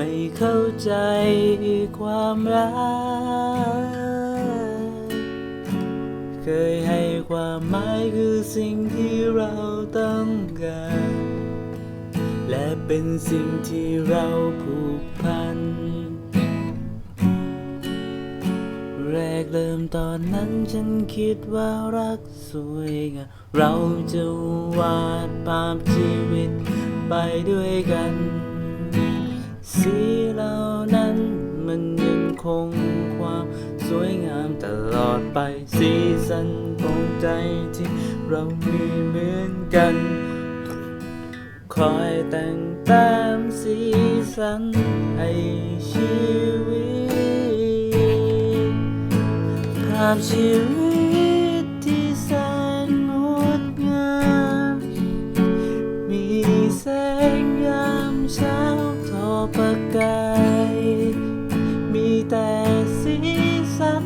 ไม่เข้าใจความรัก เคยให้ความหมายคือสิ่งที่เราต้องการ และเป็นสิ่งที่เราผูกพัน แรกเริ่มตอนนั้นฉันคิดว่ารักสวยงามเราจะวาดภาพชีวิตไปด้วยกัน สีเหล่านั้นมันยังคงความสวยงามตลอดไปสีสันของใจที่เรามีเหมือนกัน คอยแต่งแตามสีสันให้ชีวิตภาพชีวิต ประกาย มีแต่สีสัน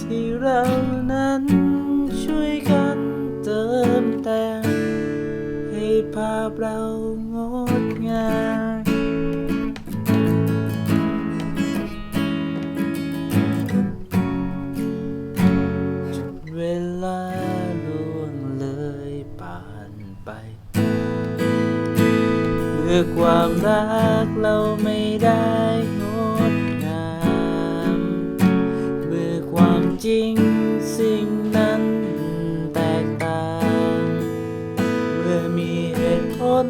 ที่เรานั้นช่วยกันเติมแต่งให้ภาพเรา อความรักเราไม่ได้งดงามเมื่อความจริงสิ่งนั้นแตกต่าง เมื่อมีเหตุผล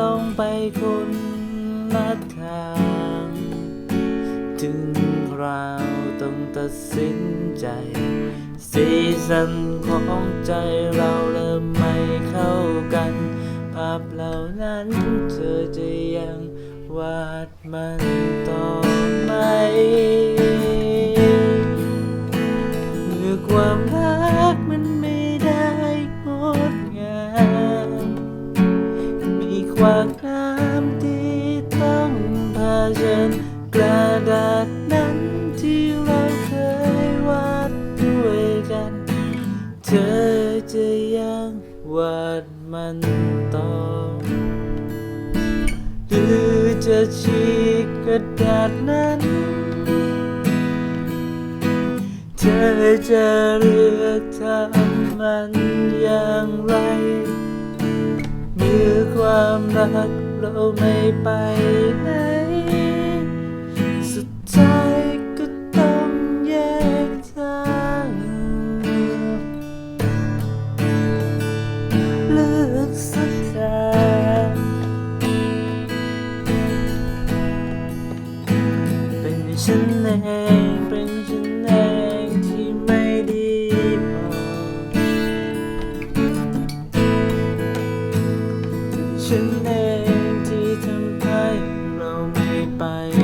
ต้องไปคนละทาง ถึงคราวต้องตัดสินใจ สีสันของใจเรา ภาพเหล่านั้นเธอจะยังวาดมันต่อไหมเมื่อความรักมันไม่ได้งดงามมีความน้ำที่ต้องเผชิญกระดาษนั้นที่เราเคยวาดด้วยกัน เธอจะยังวาด มันต่อ หรือจะฉีกกระดาษนั้น เธอจะเลือกทำมันอย่างไรเมื่อความรักเราไม่ไปไหน องเป็นฉันเองที่ไม่ดีพอฉันเองที่ทำให้เราไม่ไป